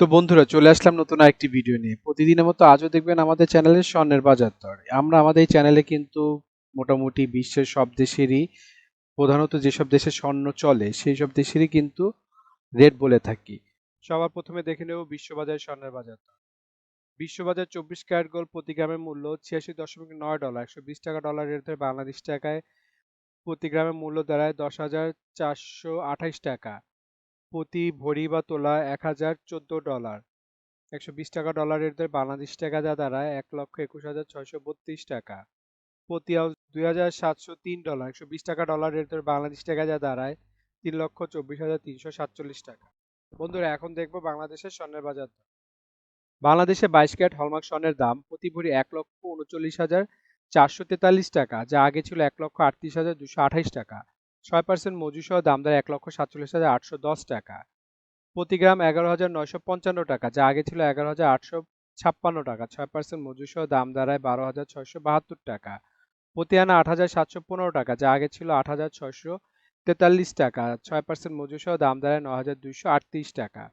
তো বন্ধুরা, চলে আসলাম নতুন আরেকটি ভিডিও নিয়ে। প্রতিদিনের মতো আজও দেখবেন আমাদের চ্যানেলে স্বর্ণের বাজার দর। আমরা আমাদের এই চ্যানেলে কিন্তু মোটামুটি বিশ্বের সব দেশেরই, প্রধানত যেসব দেশে স্বর্ণ চলে, সেই সব দেশেরই কিন্তু রেট বলে থাকি। সবার প্রথমে দেখে নেব বিশ্ববাজার স্বর্ণের বাজার দর। বিশ্ববাজার চব্বিশ ক্যারেট গোল্ড প্রতি গ্রামের মূল্য ছিয়াশি দশমিক নয় ডলার, একশো বিশ টাকা ডলার রেট ধরে বাংলাদেশ টাকায় প্রতি গ্রামের মূল্য দাঁড়ায় দশ হাজার চারশো আঠাইশ টাকা। প্রতি ভরি বা তোলা এক হাজার চোদ্দ ডলার। একশো বিশ টাকা ডলারের বাংলাদেশ টাকা যা দাঁড়ায় এক লক্ষ একুশ হাজার ছয়শো বত্রিশ টাকা। প্রতি আউন্স দুই হাজার সাতশো তিন ডলার, একশো বিশ টাকা ডলারের বাংলাদেশ টাকা যা দাঁড়ায় তিন লক্ষ চব্বিশ হাজার তিনশো সাতচল্লিশ টাকা। বন্ধুরা, এখন দেখব বাংলাদেশের স্বর্ণের বাজার দর। বাংলাদেশে বাইশ ক্যারেট হলমার্ক স্বর্ণের দাম প্রতি ভরি এক লক্ষ উনচল্লিশ হাজার চারশো তেতাল্লিশ টাকা, যা আগে ছিল এক লক্ষ আটত্রিশ হাজার দুশো আঠাইশ টাকা। ছয় পার্সেন্ট মজুর সহ দাম দেয় এক লক্ষ সাতচল্লিশ হাজার আটশো দশ টাকা। প্রতি গ্রাম এগারো হাজার নয়শো পঞ্চান্ন টাকা, যা আগে ছিল এগারো হাজার আটশো ছাপ্পান্ন টাকা। ছয় পার্সেন্ট মজুর সহ দাম দাঁড়ায় বারো হাজার ছয়শো বাহাত্তর টাকা। প্রতি আনা আট হাজার সাতশো পনেরো টাকা, যা আগে ছিল আট হাজার ছয়শো তেতাল্লিশ টাকা। ছয় পার্সেন্ট মজুর সহ দাম দাঁড়ায় ন হাজার দুইশো আটত্রিশ টাকা।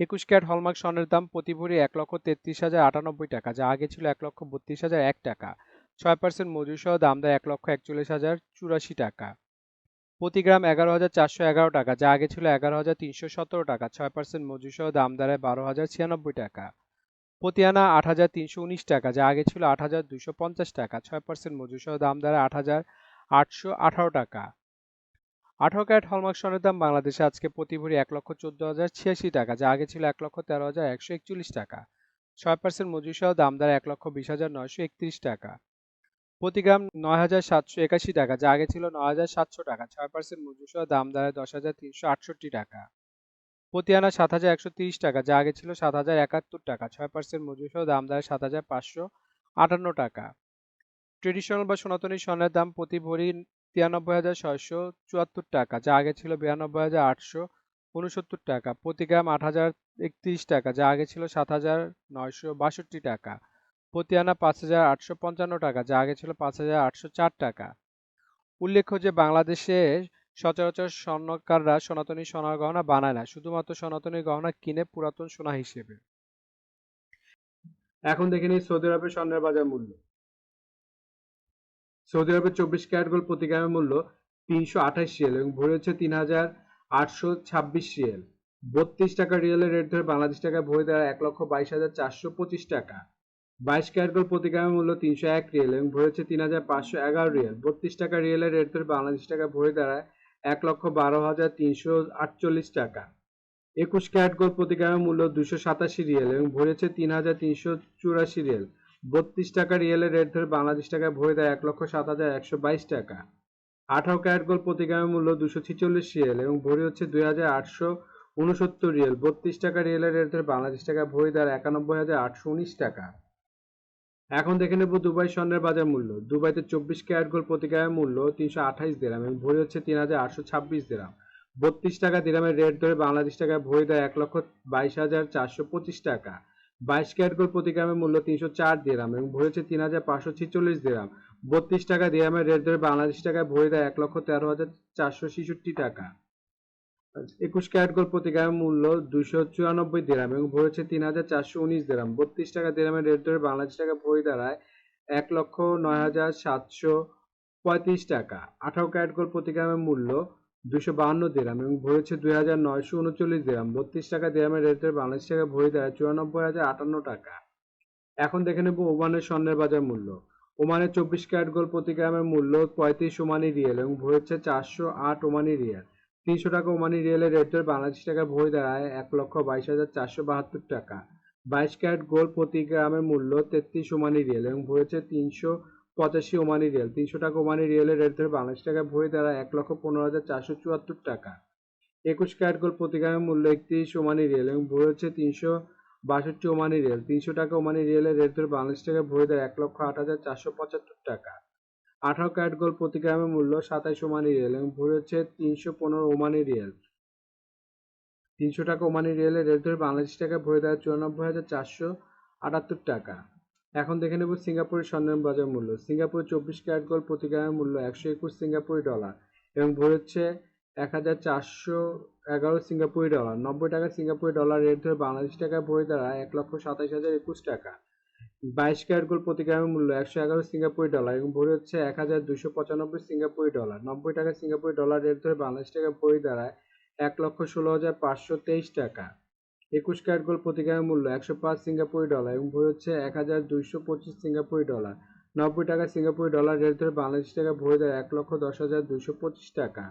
একুশ ক্যারেট হলমার্ক স্বর্ণের দাম প্রতি ভরি এক লক্ষ তেত্রিশ হাজার আটানব্বই টাকা, যা আগে ছিল এক লক্ষ বত্রিশ হাজার এক টাকা। ছয় পার্সেন্ট মজুর সহ দাম দেয় এক লক্ষ একচল্লিশ হাজার চুরাশি টাকা। প্রতি গ্রাম এগারো হাজার চারশো এগারো টাকা, যা আগে ছিল এগারো হাজার তিনশো সতেরো টাকা, ছয় পার্সেন্ট মজুর সহ দাম দাঁড়ায় বারো হাজার ছিয়ানব্বই টাকা। প্রতি আনা আট হাজার তিনশো উনিশ টাকা, যা আগে ছিল আট হাজার দুশো পঞ্চাশ টাকা, ছয় পার্সেন্ট মজুর সহ দাম দাঁড়ায় আট হাজার আটশো আঠারো টাকা। আঠারো ক্যারেট হলমার্ক স্বর্ণের দাম বাংলাদেশে আজকে প্রতি ভরি এক লক্ষ চোদ্দ হাজার ছিয়াশি টাকা, যা আগে ছিল এক লক্ষ তেরো হাজার একশো একচল্লিশ টাকা। ছয় পার্সেন্ট মজুর সহ দাম দাঁড়ায় এক লক্ষ বিশ হাজার নয়শো একত্রিশ টাকা। প্রতি গ্রাম নয় হাজার সাতশো একাশি টাকা, যা আগে ছিল নয় হাজার সাতশো টাকা। ছয় পার্সেন্ট মজুর সহ দাম দাঁড়ায় দশ হাজার তিনশো আটষট্টি টাকা। প্রতি আনা সাত হাজার একশো তিরিশ টাকা, যা আগে ছিল সাত হাজার একাত্তর টাকা। ছয় পার্সেন্ট মজুর সহ দাম দাঁড়ায় সাত হাজার পাঁচশো আটান্ন টাকা। ট্রেডিশনাল বা সনাতনী স্বর্ণের দাম প্রতি ভরি তিরানব্বই হাজার ছয়শো চুয়াত্তর টাকা, যা আগে ছিল বিরানব্বই হাজার আটশো উনসত্তর টাকা। প্রতি গ্রাম আট হাজার একত্রিশ টাকা, যা আগে ছিল সাত হাজার নয়শো বাষট্টি টাকা। প্রতি আনা পাঁচ হাজার আটশো পঞ্চান্ন টাকা, যা আগে ছিল পাঁচ হাজার আটশো চার টাকা। উল্লেখ্য যে বাংলাদেশে সচরাচর স্বর্ণকাররা সনাতনী সোনার গহনা বানায় না, শুধুমাত্র সনাতনী গহনা কিনে পুরাতন সোনা হিসেবে। এখন দেখে নিই সৌদি আরবের স্বর্ণের বাজার মূল্য। সৌদি আরবের চব্বিশ ক্যারেট গোল্ড প্রতি গ্রামের মূল্য তিনশো আঠাশ রিয়েল এবং ভরি হচ্ছে তিন হাজার আটশো ছাব্বিশ রিয়েল। বত্রিশ টাকা রিয়েলের রেট ধরে বাংলাদেশ টাকায় ভরি দ্বারা এক লক্ষ বাইশ হাজার চারশো পঁচিশ টাকা। বাইশ ক্যারেট গোল্ড প্রতি গ্রামের মূল্য তিনশো এক রিয়েল এবং ভরি হচ্ছে তিন হাজার পাঁচশো এগারো রিয়েল। বত্রিশ টাকা রিয়েলের রেট ধরে বাংলাদেশ টাকায় ভরে দাঁড়ায় এক লক্ষ বারো হাজার তিনশো আটচল্লিশ টাকা। একুশ ক্যারেট গোল্ড প্রতি গ্রামের মূল্য দুশো সাতাশি রিয়েল এবং ভরি হচ্ছে তিন হাজার তিনশো চুরাশি রিয়েল। বত্রিশ টাকা রিয়েলের রেট ধরে বাংলাদেশ টাকায় ভরে দেয় এক লক্ষ সাত হাজার একশো বাইশ টাকা। আঠারো ক্যারেট গোল্ড প্রতি গ্রামের মূল্য দুশো ছিচল্লিশ রিয়েল এবং ভরি হচ্ছে দুই হাজার আটশো উনসত্তর রিয়েল। বত্রিশ টাকা রিয়েলের রেট ধরে বাংলাদেশ টাকায় ভরি দেয় একানব্বই হাজার আটশো উনিশ টাকা। এখন দেখে নেব দুবাই স্বর্ণের বাজার মূল্য। দুবাইতে চব্বিশ ক্যারেট গোল্ড প্রতি গ্রামের মূল্য তিনশো আঠাইশ দিরাম এবং ভরি হচ্ছে তিন হাজার আটশো ছাব্বিশ দিরাম। বত্রিশ টাকা দিরামের রেট ধরে বাংলাদেশ টাকায় ভরি দেয় এক লক্ষ বাইশ হাজার চারশো পঁচিশ টাকা। বাইশ ক্যারেট গোল্ড প্রতি গ্রামের মূল্য তিনশো চার দিরাম এবং ভরি হচ্ছে তিন হাজার পাঁচশো ছিচল্লিশ দিরাম। বত্রিশ টাকা দিরামের রেট ধরে বাংলাদেশ টাকায় ভরি দেয় এক লক্ষ তেরো হাজার চারশো ছেষট্টি টাকা। একুশ ক্যারেট গোল্ড প্রতি গ্রামের মূল্য দুশো চুরানব্বই দিরাম এবং ভরি হচ্ছে তিন হাজার চারশো উনিশ দিরাম। বত্রিশ টাকা দিরামের রেট ধরে বাংলাদেশ টাকা ভরি দাঁড়ায় এক লক্ষ নয় হাজার সাতশো পঁয়ত্রিশ টাকা। আঠারো ক্যারেট গোল্ড প্রতি গ্রামের মূল্য দুশো বাহান্ন দিরাম এবং ভরি হচ্ছে দুই হাজার নয়শো উনচল্লিশ দিরাম। বত্রিশ টাকা দিরামের রেট ধরে বাংলাদেশ টাকা ভরি দেয় চুরানব্বই হাজার আটান্ন টাকা। এখন দেখে নেব ওমানের স্বর্ণের বাজার মূল্য। ওমানের চব্বিশ ক্যারেট গোল্ড প্রতি গ্রামের মূল্য পঁয়ত্রিশ ওমানি রিয়েল এবং ভরি হচ্ছে চারশো আট ওমানি রিয়েল। তিনশো টাকা ওমানি রিয়েলের রেট ধরে বাংলাদেশ টাকা ভরি দাঁড়ায় এক লক্ষ বাইশ হাজার চারশো বাহাত্তর টাকা। বাইশ ক্যারেট গোল্ড প্রতি গ্রামের মূল্য তেত্রিশ ওমানি রিয়েল এবং ভরি হচ্ছে তিনশো পঁচাশি ওমানি রিয়েল। তিনশো টাকা ওমানি রিয়েলের রেট ধরে বাংলাদেশ টাকায় ভরি দাঁড়ায় এক লক্ষ পনেরো হাজার চারশো চুয়াত্তর টাকা। একুশ ক্যারেট গোল্ড প্রতি গ্রামের মূল্য একত্রিশ ওমানি রিয়েল এবং হচ্ছে তিনশো বাষট্টি ওমানি রিয়েল। তিনশো টাকা ওমানি রিয়েলের রেট ধরে বাংলাদেশ টাকায় ভরি দেয় এক লক্ষ আট হাজার চারশো পঁচাত্তর টাকা। আঠারো ক্যারেট গোল্ড প্রতি গ্রামের মূল্য সাতাইশ ওমানি রিয়েল এবং ভরি হচ্ছে তিনশো পনেরো ওমানি রিয়েল। তিনশো টাকা ওমানি রিয়েলের রেট ধরে বাংলাদেশ টাকায় ভরে দেয় চুরানব্বই হাজার চারশো আটাত্তর টাকা। এখন দেখে নেব সিঙ্গাপুরের স্বর্ণের বাজার মূল্য। সিঙ্গাপুরের চব্বিশ ক্যারেট গোল্ড প্রতি গ্রামের মূল্য একশো একুশ সিঙ্গাপুরি ডলার এবং ভরি হচ্ছে এক হাজার চারশো এগারো সিঙ্গাপুরি ডলার। নব্বই টাকা সিঙ্গাপুরি ডলার রেট ধরে বাংলাদেশ টাকায় ভরে দাঁড়ায় এক লক্ষ সাতাশ হাজার একুশ টাকা। বাইশ ক্যারেট গোল্ড প্রতি গ্রামের মূল্য একশো এগারো সিঙ্গাপুরি ডলার এবং ভরি হচ্ছে এক হাজার দুশো পঁচানব্বই সিঙ্গাপুরি ডলার। নব্বই টাকা সিঙ্গাপুরি ডলার রেট ধরে বাংলাদেশ টাকা ভরি দাঁড়ায় এক লক্ষ ষোলো হাজার পাঁচশো তেইশ টাকা। একুশ ক্যারেট গোল্ড প্রতি গ্রামের মূল্য একশো পাঁচ সিঙ্গাপুরি ডলার এবং ভরি হচ্ছে এক হাজার দুইশো পঁচিশ সিঙ্গাপুরি ডলার। নব্বই টাকা সিঙ্গাপুরি ডলার রেট ধরে বাংলাদেশ টাকা ভরে দেয় এক লক্ষ দশ হাজার দুইশো পঁচিশ টাকা।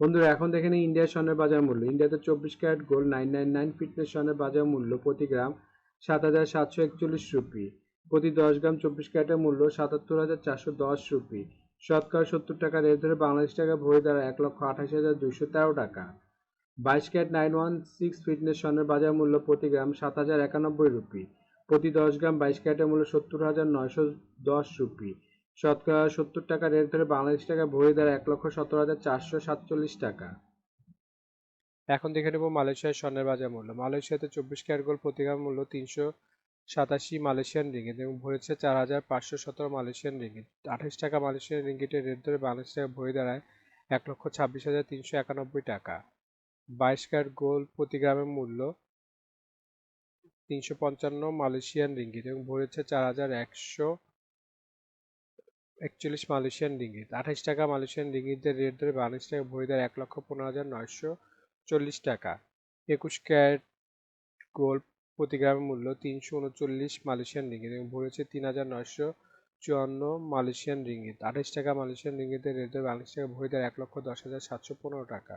বন্ধুরা, এখন দেখে নিই ইন্ডিয়ার স্বর্ণের বাজার মূল্য। ইন্ডিয়াতে চব্বিশ carat gold nine nine nine fitness স্বর্ণের বাজার মূল্য প্রতি গ্রাম সাত হাজার সাতশো একচল্লিশ রুপি। প্রতি দশ গ্রাম চব্বিশ ক্যারেটের মূল্য সাতাত্তর হাজার চারশো দশ রুপি। শতকরা সত্তর টাকা রেট ধরে বাংলাদেশ টাকা ভরে দাঁড়ায় এক লক্ষ আঠাশ হাজার দুইশো তেরো টাকা। বাইশ carat nine one six fitness স্বর্ণের বাজার মূল্য প্রতি গ্রাম সাত হাজার একানব্বই রুপি। প্রতি দশ গ্রাম বাইশ ক্যারেটের মূল্য সত্তর হাজার নয়শো দশ রুপি। শতকরা সত্তর টাকা রেট ধরে বাংলাদেশ টাকা ভরে দাঁড়ায় এক লক্ষ সতেরো হাজার চারশো সাতচল্লিশ টাকা। এখন দেখে নেব মালয়েশিয়ার স্বর্ণের বাজার মূল্য। মালয়েশিয়াতে চব্বিশ ক্যারেট গোল্ড প্রতি গ্রাম মূল্য তিনশো সাতাশি মালয়েশিয়ান রিঙ্গিত এবং ভরেছে চার হাজার পাঁচশো সতেরো মালয়েশিয়ান রিঙ্গিত। আঠাশ টাকা মালয়েশিয়ান রিঙ্গিটের রেট ধরে বাংলাদেশ টাকা ভরে দাঁড়ায় এক লক্ষ ছাব্বিশ হাজার তিনশো একানব্বই টাকা। বাইশ ক্যারেট গোল্ড প্রতি গ্রামের মূল্য তিনশো পঞ্চান্ন মালয়েশিয়ান রিঙ্গিত এবং ভরেছে চার হাজার একশো একচল্লিশ মালয়েশিয়ান রিঙ্গিত। আঠাশ টাকা মালয়েশিয়ান রিঙ্গিতের রেট ধরে বাংলাদেশ টাকা ভরে দেয় এক লক্ষ পনেরো হাজার নয়শো চল্লিশ টাকা। একুশ ক্যারেট গোল্ড প্রতি গ্রামের মূল্য তিনশো উনচল্লিশ মালয়েশিয়ান রিঙ্গিত এবং ভরেছে তিন হাজার নয়শো চুয়ান্ন মালয়েশিয়ান রিঙ্গিত। আঠাশ টাকা মালয়েশিয়ান রিঙ্গিতের রেট বাংলাদেশ টাকা ভরে দেয় এক লক্ষ দশ হাজার সাতশো পনেরো টাকা।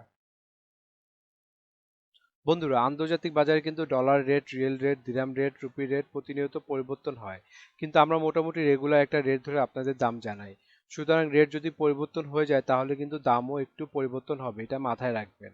বন্ধুরা, আন্তর্জাতিক বাজারে কিন্তু dollar rate, real rate, dirham rate, rupee rate প্রতিনিয়ত পরিবর্তন হয়। কিন্তু আমরা মোটামুটি রেগুলার একটা রেট ধরে আপনাদের দাম জানাই। সুতরাং রেট যদি পরিবর্তন হয়ে যায়, তাহলে কিন্তু দামও একটু পরিবর্তন হবে, এটা মাথায় রাখবেন।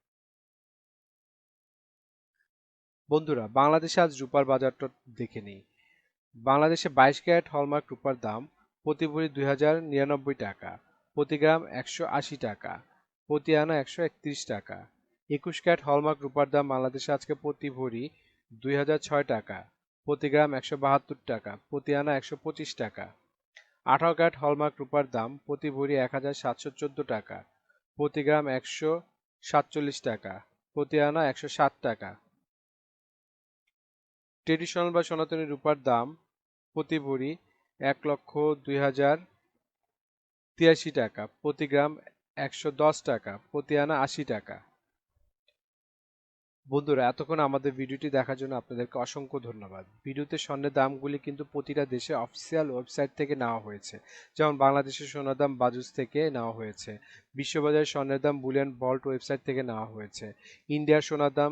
বন্ধুরা, বাংলাদেশে আজ রূপার বাজারটা দেখে নিই। বাংলাদেশে বাইশ ক্যারেট হলমার্ক রূপার দাম প্রতি ভরি দুই হাজার নিরানব্বই টাকা, প্রতি গ্রাম একশো আশি টাকা, প্রতি আনা একশো একত্রিশ টাকা। একুশ ক্যারেট হলমার্ক রূপার দাম বাংলাদেশে আজকে প্রতি ভরি দুই হাজার ছয় টাকা, প্রতি গ্রাম একশো বাহাত্তর টাকা, প্রতি আনা একশো পঁচিশ টাকা। আঠারো ক্যারেট হলমার্ক রূপার দাম প্রতি ভরি এক হাজার সাতশো চোদ্দ টাকা, প্রতি গ্রাম একশো সাতচল্লিশ টাকা, প্রতি আনা একশো ষাট টাকা। ট্রেডিশনাল বা সনাতনী রূপার দাম প্রতি ভরি এক লক্ষ দুই হাজার তিরাশি টাকা, প্রতি গ্রাম একশো দশ টাকা, প্রতি আনা আশি টাকা। বন্ধুরা, এতক্ষণ আমাদের ভিডিওটি দেখার জন্য আপনাদেরকে অসংখ্য ধন্যবাদ। ভিডিওতে স্বর্ণের দামগুলি কিন্তু প্রতিটা দেশে অফিসিয়াল ওয়েবসাইট থেকে নেওয়া হয়েছে। যেমন বাংলাদেশের সোনার দাম বাজুস থেকে নেওয়া হয়েছে। বিশ্ববাজারের স্বর্ণের দাম বুলিয়ান ভল্ট ওয়েবসাইট থেকে নেওয়া হয়েছে। ইন্ডিয়ার সোনার দাম